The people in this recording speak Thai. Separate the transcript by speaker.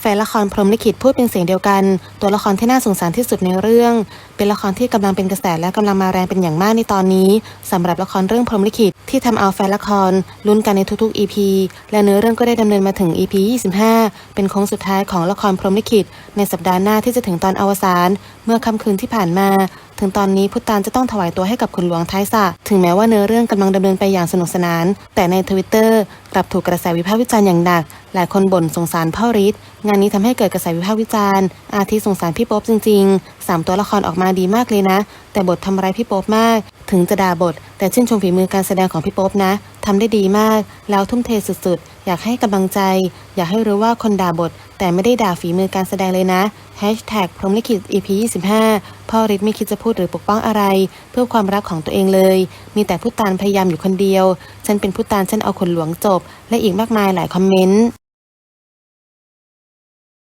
Speaker 1: แฟนละครพรหมลิขิตพูดเป็นเสียงเดียวกัน ตัวละครที่น่าสงสารที่สุดในเรื่อง เป็นละครที่กำลังเป็นกระแสและกำลังมาแรงเป็นอย่างมากในตอนนี้สำหรับละครเรื่องพรหมลิขิตที่ทำเอาแฟนละครลุ้นกันในทุกๆ EP และเนื้อเรื่องก็ได้ดำเนินมาถึง EP 25 เป็นโค้งสุดท้ายของละครพรหมลิขิต ในสัปดาห์หน้าที่จะถึงตอนอวสานเมื่อค่ำคืนที่ผ่านมา ถึงตอนนี้พุทธานจะต้องถวายตัวให้กับคุณหลวงท้ายสระถึงแม้ว่าเนื้อเรื่องกำลังดำเนินไปอย่างสนุกสนาน แต่ในทวิตเตอร์กลับถูกกระแสวิพากษ์วิจารณ์อย่างหนัก หลายคนบ่นสงสารพ่อฤทธิ์งานนี้ทำให้เกิดกระแสวิพากษ์วิจารณ์ อาทิสงสารพี่โป๊ปจริงๆสามตัวละครออกมาดีมากเลยนะ แต่บททำร้ายพี่โป๊ปมาก ถึงจะด่าบท แต่ชื่นชมฝีมือการแสดงของพี่โป๊ปนะทำได้ดีมาก แล้วทุ่มเทสุดๆ อยากให้กำลังใจ อยากให้รู้ว่าคนด่าบท แต่ไม่ได้ด่าฝีมือการแสดงเลยนะ Hashtag พรหมลิขิต EP 25พ่อฤทธิ์ไม่คิดจะพูดหรือปกป้องอะไร เพื่อความรักของตัวเองเลย มีแต่พุตานพยายามอยู่คนเดียว ฉันเป็นพุตานฉันเอาคนหลวงจบ และอีกมากมายหลายคอมเมนต์